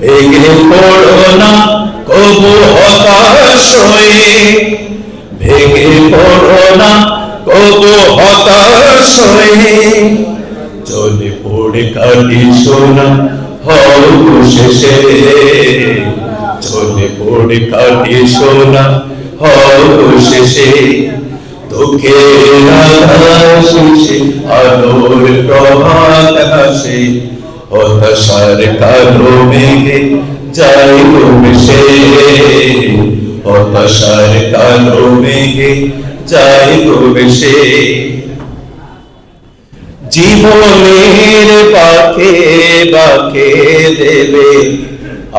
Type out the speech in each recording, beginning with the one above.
ভেঙে পড়ো না, কবু হতাশ হয়ে। ভেঙে পড়ো না, কবু হতাশ হয়ে। চলে পড়ে কাটি সোনা হও শেষে। চলে পড়ে কাটি সোনা হও শেষে। দুঃখের আকাশে আলোর প্রভাত হাসে হতাশার কালো মেঘে যাই ভেসে হতাশার কালো মেঘে যাই ভেসে জীবনের পাকে বাকে দেবে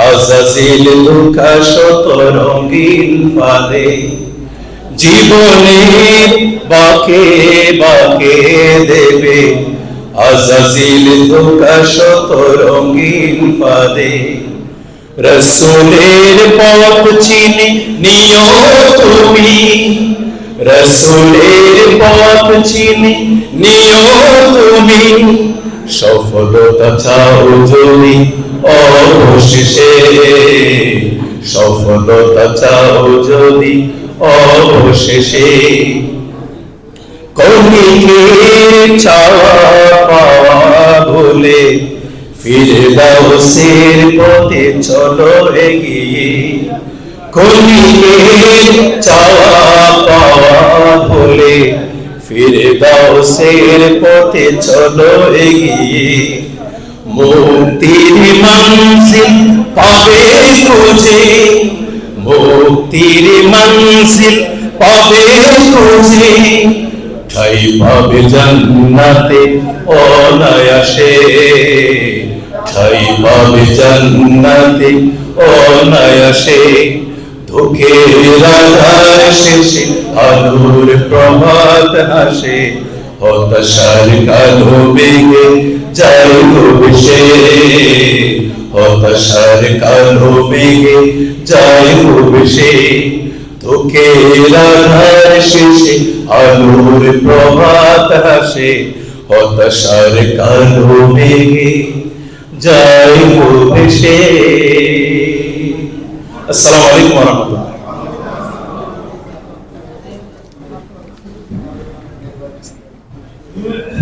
আজাজিল দুঃখা শত রঙিন ফালে জীবনের বাকে বাকে দেবে আজাজিল দুঃখা শত রঙিন ফালে রসুলের পথ চিনে নিও তুমি। রসুলের পথ চিনে নিও তুমি। সফলতা চাও যদি অবশেষে। সফলতা চাও যদি অবশেষে। চাওয়া পাওয়া বলে ফিরে দাও সের পথে, চলো এগিয়ে কৌমিকের চাওয়া পাওয়া বলে ফিরে দাও সের পথে, চলো এগিয়ে মুক্তির মঞ্জিল পাবে খুঁজে মুক্তির মঞ্জিল পাবে খুঁজে ঠাই পাবে জান্নাতে? অনায়াসে। ঠাই পাবে জান্নাতে? অনায়াসে। দুঃখের আধার শেষে আলোর প্রভাত হাসে। হতাশার কালো বেগে যাই ভেসে হতাশার কালো বেগে যাই ভেসে তোকে রাধার শেষে আলোর প্রভাত হাসে হতাশার কালো মেঘে যাই ভেসে আলাইকুম রহমতুল্লাহ Yeah.